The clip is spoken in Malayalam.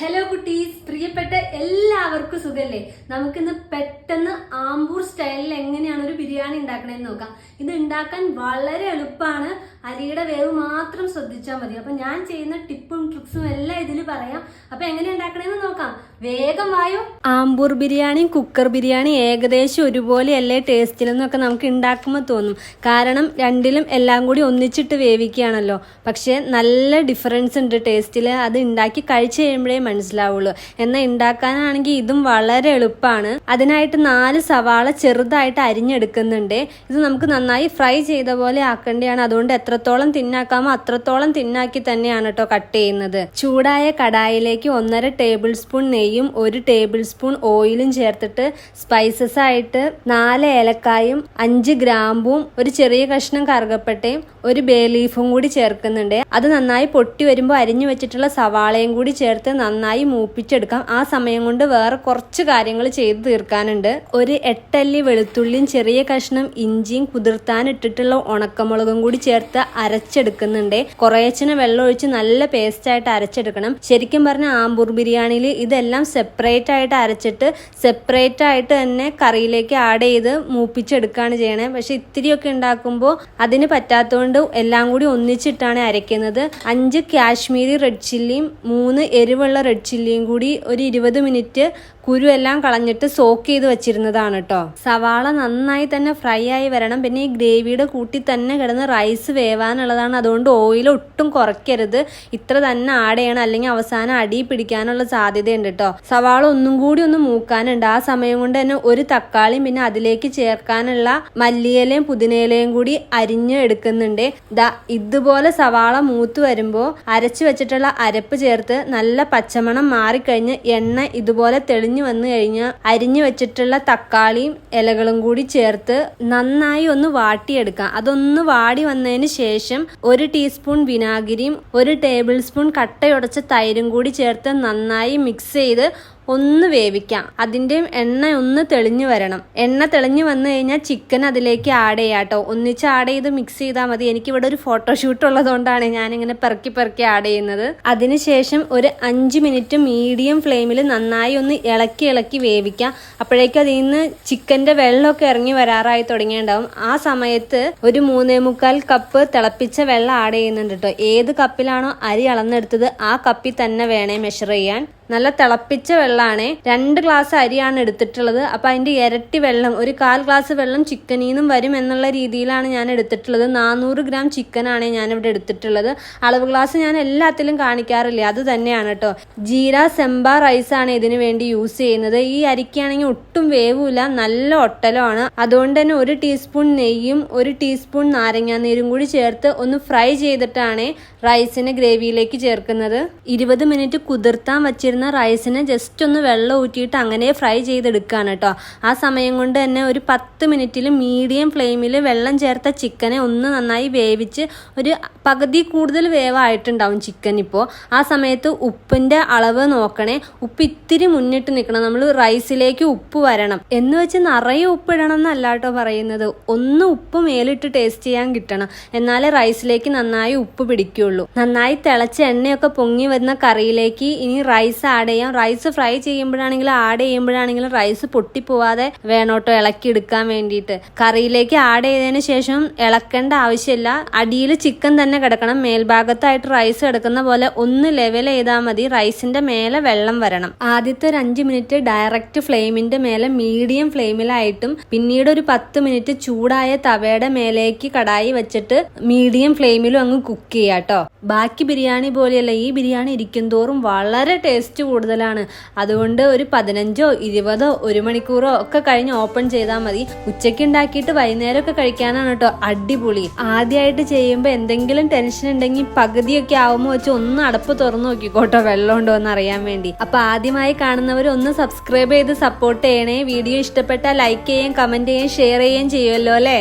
ഹലോ കുട്ടീസ്. പ്രിയപ്പെട്ട എല്ലാവർക്കും സുഖല്ലേ? നമുക്കിന്ന് പെട്ടെന്ന് ആംബൂർ സ്റ്റൈലിൽ എങ്ങനെയാണ് ഒരു ബിരിയാണി ഉണ്ടാക്കണേന്ന് നോക്കാം. ഇത് ഉണ്ടാക്കാൻ വളരെ എളുപ്പമാണ്. അരിയുടെ വേവ് മാത്രം ശ്രദ്ധിച്ചാൽ മതി. അപ്പൊ ഞാൻ ചെയ്യുന്ന ടിപ്പും ട്രിക്സും എല്ലാം ഇതിൽ പറയാം. അപ്പൊ എങ്ങനെ ഉണ്ടാക്കണേന്ന് നോക്കാം. വേഗം വായോ. ആമ്പൂർ ബിരിയാണിയും കുക്കർ ബിരിയാണി ഏകദേശം ഒരുപോലെയല്ലേ ടേസ്റ്റിലെന്നൊക്കെ നമുക്ക് ഉണ്ടാക്കുമ്പോൾ തോന്നും. കാരണം രണ്ടിലും എല്ലാം കൂടി ഒന്നിച്ചിട്ട് വേവിക്കുകയാണല്ലോ. പക്ഷേ നല്ല ഡിഫറൻസ് ഉണ്ട് ടേസ്റ്റിൽ അത് ഉണ്ടാക്കി കഴിച്ചു കഴിയുമ്പോഴേ മനസ്സിലാവുള്ളൂ. എന്നാൽ ഉണ്ടാക്കാനാണെങ്കിൽ ഇതും വളരെ എളുപ്പമാണ് അതിനായിട്ട് നാല് സവാള ചെറുതായിട്ട് അരിഞ്ഞെടുക്കുന്നുണ്ട്. ഇത് നമുക്ക് നന്നായി ഫ്രൈ ചെയ്ത പോലെ ആക്കേണ്ടതാണ്. അതുകൊണ്ട് എത്രത്തോളം തിന്നാക്കാമോ അത്രത്തോളം തിന്നാക്കി തന്നെയാണ് കേട്ടോ കട്ട് ചെയ്യുന്നത്. ചൂടായ കടായിലേക്ക് ഒന്നര ടേബിൾ സ്പൂൺ നെയ്യും ഒരു ടേബിൾ സ്പൂൺ ഓയിലും ചേർത്തിട്ട് സ്പൈസസ് ആയിട്ട് നാല് ഏലക്കായും അഞ്ച് ഗ്രാമ്പും ഒരു ചെറിയ കഷ്ണം കറുകപ്പട്ടയും ഒരു ബേ ലീഫും കൂടി ചേർക്കുന്നുണ്ട്. അത് നന്നായി പൊട്ടി വരുമ്പോൾ അരിഞ്ഞു വെച്ചിട്ടുള്ള സവാളയും കൂടി ചേർത്ത് നന്നായി മൂപ്പിച്ചെടുക്കാം. ആ സമയം കൊണ്ട് വേറെ കുറച്ച് കാര്യങ്ങൾ ചെയ്ത് തീർക്കാനുണ്ട്. ഒരു എട്ടല്ലി വെളുത്തുള്ളിയും ചെറിയ കഷ്ണം ഇഞ്ചിയും കുതിർത്താൻ ഇട്ടിട്ടുള്ള ഉണക്കമുളകും കൂടി ചേർത്ത് അരച്ചെടുക്കുന്നുണ്ട്. കുറേച്ചിന് വെള്ളം ഒഴിച്ച് നല്ല പേസ്റ്റ് ആയിട്ട് അരച്ചെടുക്കണം. ശരിക്കും പറഞ്ഞ ആമ്പൂർ ബിരിയാണിയിൽ ഇതെല്ലാം സെപ്പറേറ്റ് ആയിട്ട് അരച്ചിട്ട് സെപ്പറേറ്റ് ആയിട്ട് തന്നെ കറിയിലേക്ക് ആഡ് ചെയ്ത് മൂപ്പിച്ചെടുക്കുകയാണ് ചെയ്യണേ. പക്ഷെ ഇത്തിരിയൊക്കെ ഉണ്ടാക്കുമ്പോൾ അതിന് പറ്റാത്തതുകൊണ്ട് എല്ലാം കൂടി ഒന്നിച്ചിട്ടാണ് അരയ്ക്കുന്നത്. അഞ്ച് കാശ്മീരി റെഡ് ചില്ലിയും മൂന്ന് എരിവുള്ള റെഡ് ചില്ലിയും കൂടി ഒരു ഇരുപത് മിനിറ്റ് കുരു എല്ലാം കളഞ്ഞിട്ട് സോക്ക് ചെയ്ത് വെച്ചിരുന്നതാണ് കേട്ടോ സവാള നന്നായി തന്നെ ഫ്രൈ ആയി വരണം. പിന്നെ ഈ ഗ്രേവിയുടെ കൂട്ടി തന്നെ കിടന്ന് റൈസ് വേവാനുള്ളതാണ്. അതുകൊണ്ട് ഓയിൽ ഒട്ടും കുറയ്ക്കരുത്. ഇത്ര തന്നെ ആഡ് ചെയ്യണം. അല്ലെങ്കിൽ അവസാനം അടി പിടിക്കാനുള്ള സാധ്യതയുണ്ട് കേട്ടോ സവാള ഒന്നും കൂടി ഒന്ന് മൂക്കാനുണ്ട്. ആ സമയം കൊണ്ട് തന്നെ ഒരു തക്കാളിയും പിന്നെ അതിലേക്ക് ചേർക്കാനുള്ള മല്ലിയിലയും പുതിനയിലയും കൂടി അരിഞ്ഞു എടുക്കുന്നുണ്ട്. ദാ ഇതുപോലെ സവാള മൂത്ത് വരുമ്പോൾ അരച്ചു വെച്ചിട്ടുള്ള അരപ്പ് ചേർത്ത് നല്ല പച്ചമണം മാറിക്കഴിഞ്ഞ് എണ്ണ ഇതുപോലെ തെളിഞ്ഞു വന്നു കഴിഞ്ഞാൽ അരിഞ്ഞു വെച്ചിട്ടുള്ള തക്കാളിയും ഇലകളും കൂടി ചേർത്ത് നന്നായി ഒന്ന് വാട്ടിയെടുക്കാം. അതൊന്ന് വാടി വന്നതിന് ശേഷം ഒരു ടീസ്പൂൺ വിനാഗിരിയും ഒരു ടേബിൾ സ്പൂൺ കട്ടയുടച്ച തൈരും കൂടി ചേർത്ത് നന്നായി മിക്സ് ചെയ്ത് ഒന്ന് വേവിക്കാം. അതിന്റെ എണ്ണ ഒന്ന് തെളിഞ്ഞു വരണം. എണ്ണ തെളിഞ്ഞു വന്നു കഴിഞ്ഞാൽ ചിക്കൻ അതിലേക്ക് ആഡ് ചെയ്യാം കേട്ടോ ഒന്നിച്ച് ആഡ് ചെയ്ത് മിക്സ് ചെയ്താൽ മതി. എനിക്കിവിടെ ഒരു ഫോട്ടോഷൂട്ട് ഉള്ളതുകൊണ്ടാണ് ഞാനിങ്ങനെ പെറുക്കി പെറുക്കി ആഡ് ചെയ്യുന്നത്. അതിനുശേഷം ഒരു അഞ്ച് മിനിറ്റ് മീഡിയം ഫ്ലെയിമിൽ നന്നായി ഒന്ന് ഇളക്കി ഇളക്കി വേവിക്കാം. അപ്പോഴേക്കും അതിൽ നിന്ന് ചിക്കന്റെ വെള്ളമൊക്കെ ഇറങ്ങി വരാറായി തുടങ്ങിയിട്ടുണ്ടാവും. ആ സമയത്ത് ഒരു മൂന്നേ മുക്കാൽ കപ്പ് തിളപ്പിച്ച വെള്ളം ആഡ് ചെയ്യുന്നുണ്ട് കേട്ടോ ഏത് കപ്പിലാണോ അരി അളന്നെടുത്തത് ആ കപ്പിൽ തന്നെ വേണേ മെഷർ ചെയ്യാൻ. നല്ല തിളപ്പിച്ച വെള്ളമാണ് രണ്ട് ഗ്ലാസ് അരിയാണ് എടുത്തിട്ടുള്ളത്. അപ്പൊ അതിന്റെ ഇരട്ടി വെള്ളം ഒരു കാൽ ഗ്ലാസ് വെള്ളം ചിക്കനിൽ നിന്നും വരും എന്നുള്ള രീതിയിലാണ് ഞാൻ എടുത്തിട്ടുള്ളത്. നാനൂറ് ഗ്രാം ചിക്കനാണ് ഇവിടെ എടുത്തിട്ടുള്ളത്. അളവ് ഗ്ലാസ് ഞാൻ എല്ലാത്തിലും കാണിക്കാറില്ല. അത് തന്നെയാണ് കേട്ടോ ജീര സെമ്പ റൈസ് ആണ് ഇതിനു വേണ്ടി യൂസ് ചെയ്യുന്നത്. ഈ അരിക്കാണെങ്കിൽ ഒട്ടും വേവില്ല നല്ല ഒട്ടലമാണ്. അതുകൊണ്ട് തന്നെ ഒരു ടീസ്പൂൺ നെയ്യും ഒരു ടീസ്പൂൺ നാരങ്ങ നീരും കൂടി ചേർത്ത് ഒന്ന് ഫ്രൈ ചെയ്തിട്ടാണ് റൈസിനെ ഗ്രേവിയിലേക്ക് ചേർക്കുന്നത്. ഇരുപത് മിനിറ്റ് കുതിർത്താൻ വച്ചിരുന്ന റൈസിനെ ജസ്റ്റ് ഒന്ന് വെള്ളം ഊറ്റിയിട്ട് അങ്ങനെ ഫ്രൈ ചെയ്തെടുക്കുകയാണ് കേട്ടോ. ആ സമയം കൊണ്ട് തന്നെ ഒരു പത്ത് മിനിറ്റിൽ മീഡിയം ഫ്ലെയിമിൽ വെള്ളം ചേർത്ത ചിക്കനെ ഒന്ന് നന്നായി വേവിച്ച് ഒരു പകുതി കൂടുതൽ വേവായിട്ടുണ്ടാവും ചിക്കൻ ഇപ്പോൾ. ആ സമയത്ത് ഉപ്പിന്റെ അളവ് നോക്കണേ. ഉപ്പ് ഇത്തിരി മുന്നിട്ട് നിൽക്കണം. നമ്മൾ റൈസിലേക്ക് ഉപ്പ് വരണം. എന്ന് വെച്ച് നിറയെ ഉപ്പ് ഇടണം എന്നല്ല കേട്ടോ പറയുന്നത്. ഒന്ന് ഉപ്പ് മേലിട്ട് ടേസ്റ്റ് ചെയ്യാൻ കിട്ടണം. എന്നാലേ റൈസിലേക്ക് നന്നായി ഉപ്പ് പിടിക്കുകയുള്ളൂ. നന്നായി തിളച്ച എണ്ണയൊക്കെ പൊങ്ങി വരുന്ന കറിയിലേക്ക് ഇനി റൈസ് ആഡ് ചെയ്യാം. റൈസ് ഫ്രൈ ചെയ്യുമ്പോഴാണെങ്കിലും ആഡ് ചെയ്യുമ്പോഴാണെങ്കിലും റൈസ് പൊട്ടിപ്പോവാതെ വേണോട്ടോ ഇളക്കി എടുക്കാൻ വേണ്ടിയിട്ട്. കറിയിലേക്ക് ആഡ് ചെയ്തതിന് ശേഷം ഇളക്കേണ്ട ആവശ്യമില്ല. അടിയിൽ ചിക്കൻ തന്നെ കിടക്കണം. മേൽഭാഗത്തായിട്ട് റൈസ് കിടക്കുന്ന പോലെ ഒന്ന് ലെവൽ ചെയ്താൽ മതി. റൈസിന്റെ മേലെ വെള്ളം വരണം. ആദ്യത്തെ ഒരു അഞ്ച് മിനിറ്റ് ഡയറക്റ്റ് ഫ്ലെയിമിന്റെ മേലെ മീഡിയം ഫ്ലെയിമിലായിട്ടും പിന്നീട് ഒരു പത്ത് മിനിറ്റ് ചൂടായ തവയുടെ മേലേക്ക് കടായി വെച്ചിട്ട് മീഡിയം ഫ്ലെയിമിലും അങ്ങ് കുക്ക് ചെയ്യാം കേട്ടോ ബാക്കി ബിരിയാണി പോലെയല്ല ഈ ബിരിയാണി ഇരിക്കും തോറും വളരെ ടേസ്റ്റ് കൂടുതലാണ്. അതുകൊണ്ട് ഒരു പതിനഞ്ചോ ഇരുപതോ ഒരു മണിക്കൂറോ ഒക്കെ കഴിഞ്ഞ് ഓപ്പൺ ചെയ്താൽ മതി. ഉച്ചയ്ക്ക് ഉണ്ടാക്കിയിട്ട് വൈകുന്നേരം ഒക്കെ കഴിക്കാനാണ് കേട്ടോ അടിപൊളി. ആദ്യമായിട്ട് ചെയ്യുമ്പോൾ എന്തെങ്കിലും ടെൻഷൻ ഉണ്ടെങ്കിൽ പകുതിയൊക്കെ ആവുമ്പോൾ വെച്ച് ഒന്ന് അടപ്പ് തുറന്നു നോക്കിക്കോട്ടോ വെള്ളം ഉണ്ടോ എന്ന് അറിയാൻ വേണ്ടി. അപ്പൊ ആദ്യമായി കാണുന്നവർ ഒന്ന് സബ്സ്ക്രൈബ് ചെയ്ത് സപ്പോർട്ട് ചെയ്യണേ. വീഡിയോ ഇഷ്ടപ്പെട്ടാൽ ലൈക്ക് ചെയ്യാം കമന്റ് ചെയ്യാം ഷെയർ ചെയ്യുകയും ചെയ്യുമല്ലോ അല്ലേ?